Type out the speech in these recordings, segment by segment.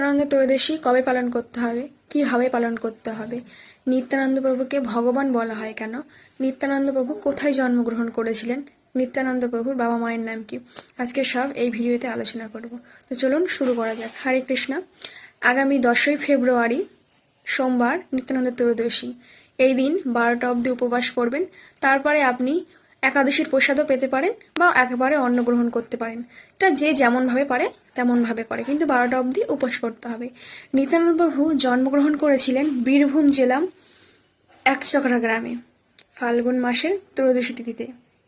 নিত্যানন্দ ত্রয়োদশী কবে পালন করতে হবে? কীভাবে পালন করতে হবে? নিত্যানন্দ প্রভুকে ভগবান বলা হয় কেন? নিত্যানন্দ প্রভু কোথায় জন্মগ্রহণ করেছিলেন? নিত্যানন্দ প্রভুর বাবা মায়ের নাম কি? আজকে সব এই ভিডিওতে আলোচনা করব। তো চলুন শুরু করা যাক। হরে কৃষ্ণা। আগামী দশই ফেব্রুয়ারি সোমবার নিত্যানন্দ ত্রয়োদশী। এই দিন বারোটা অবধি উপবাস করবেন। তারপরে আপনি একাদশীর প্রসাদও পেতে পারেন বা একেবারে অন্ন গ্রহণ করতে পারেন। এটা যে যেমনভাবে পারে, তেমনভাবে করে। কিন্তু বারোটা অবধি উপবাস করতে হবে। নিত্যানন্দ প্রভু জন্মগ্রহণ করেছিলেন বীরভূম জেলা একচকরা গ্রামে, ফাল্গুন মাসের ত্রয়োদশী তিথিতে।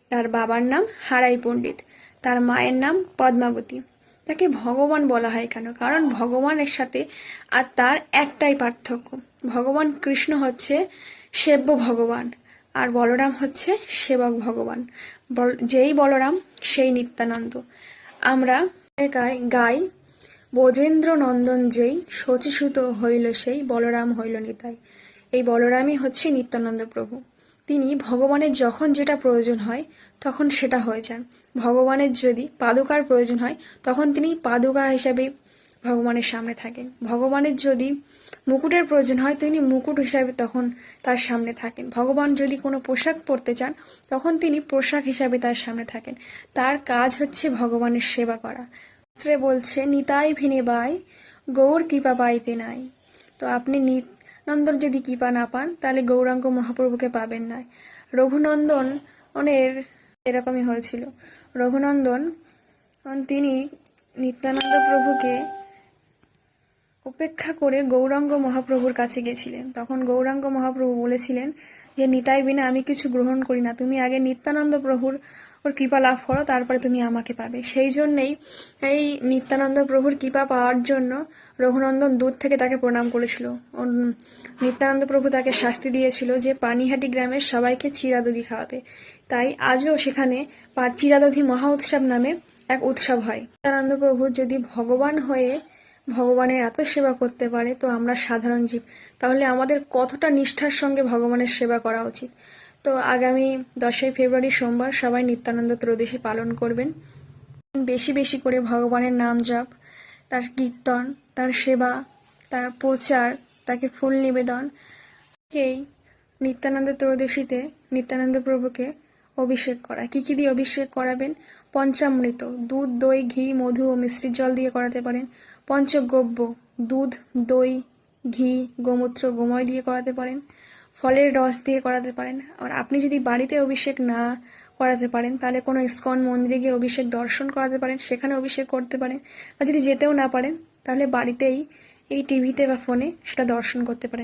তার বাবার নাম হারাই পণ্ডিত। তার মায়ের নাম পদ্মাবতী। তাকে ভগবান বলা হয় কেন? কারণ ভগবানের সাথে আর তার একটাই পার্থক্য। ভগবান কৃষ্ণ হচ্ছে সেব্য ভগবান। আর বলরাম হচ্ছে সেবক ভগবান। যেই বলরাম, সেই নিত্যানন্দ। আমরা গাই গাই ব্রজেন্দ্র নন্দন যেই শচীসূত হইল সেই বলরাম হইল নিতাই। এই বলরামই হচ্ছে নিত্যানন্দ প্রভু। তিনি ভগবানের যখন যেটা প্রয়োজন হয়, তখন সেটা হয়ে যান ভগবানের যদি পাদুকার প্রয়োজন হয়, তখন তিনি পাদুকা হিসাবে ভগবানের সামনে থাকেন। ভগবানের যদি মুকুটের প্রয়োজন হয়, তিনি মুকুট হিসাবে তখন তার সামনে থাকেন। ভগবান যদি কোনো পোশাক পরতে চান, তখন তিনি পোশাক হিসাবে তার সামনে থাকেন। তার কাজ হচ্ছে ভগবানের সেবা করা। শাস্ত্রে বলছে, নিতাই ভিনে বাই গৌর কৃপা পাইতে নাই। তো আপনি নিত্যানন্দর যদি কৃপা না পান, তাহলে গৌরাঙ্গ মহাপ্রভুকে পাবেন না। রঘুনন্দন অনের এরকমই হয়েছিল। রঘুনন্দন, তিনি নিত্যানন্দ প্রভুকে উপেক্ষা করে গৌরাঙ্গ মহাপ্রভুর কাছে গেছিলেন। তখন গৌরাঙ্গ মহাপ্রভু বলেছিলেন যে, নিতাই বিনা আমি কিছু গ্রহণ করি না। তুমি আগে নিত্যানন্দ প্রভুর ওর কৃপা লাভ করো, তারপরে তুমি আমাকে পাবে। সেই জন্যেই এই নিত্যানন্দ প্রভুর কৃপা পাওয়ার জন্য রঘুনন্দন দূর থেকে তাকে প্রণাম করেছিল। নিত্যানন্দ প্রভু তাকে শাস্তি দিয়েছিল যে, পানিহাটি গ্রামের সবাইকে চিরাদধি খাওয়াতে। তাই আজও সেখানে চিরাদধি মহা উৎসব নামে এক উৎসব হয়। নিত্যানন্দ প্রভু যদি ভগবান হয়ে ভগবানের এত সেবা করতে পারে, তো আমরা সাধারণ জীব। তাহলে আমাদের কতটা নিষ্ঠার সঙ্গে ভগবানের সেবা করা উচিত? তো আগামী দশই ফেব্রুয়ারি সোমবার সবাই নিত্যানন্দ ত্রয়োদশী পালন করবেন। বেশি বেশি করে ভগবানের নাম জপ, তার কীর্তন, তার সেবা, তার প্রচার, তাকে ফুল নিবেদন। এই নিত্যানন্দ ত্রয়োদশীতে নিত্যানন্দ প্রভুকে অভিষেক করা। কি কী দিয়ে অভিষেক করাবেন? পঞ্চামৃত, দুধ, দই, ঘি, মধু ও মিশ্রিত জল দিয়ে করাতে পারেন। পঞ্চগব্য, দুধ, দই, ঘি, গোমূত্র, গোময় দিয়ে করাতে পারেন, ফলের রস দিয়ে করাতে পারেন। আর আপনি যদি বাড়িতে অভিষেক না করাতে পারেন, তাহলে কোনো ইস্কন মন্দিরে গিয়ে অভিষেক দর্শন করাতে পারেন, সেখানে অভিষেক করতে পারেন। আর যদি যেতেও না পারেন, তাহলে বাড়িতেই এই টিভিতে বা ফোনে সেটা দর্শন করতে পারেন।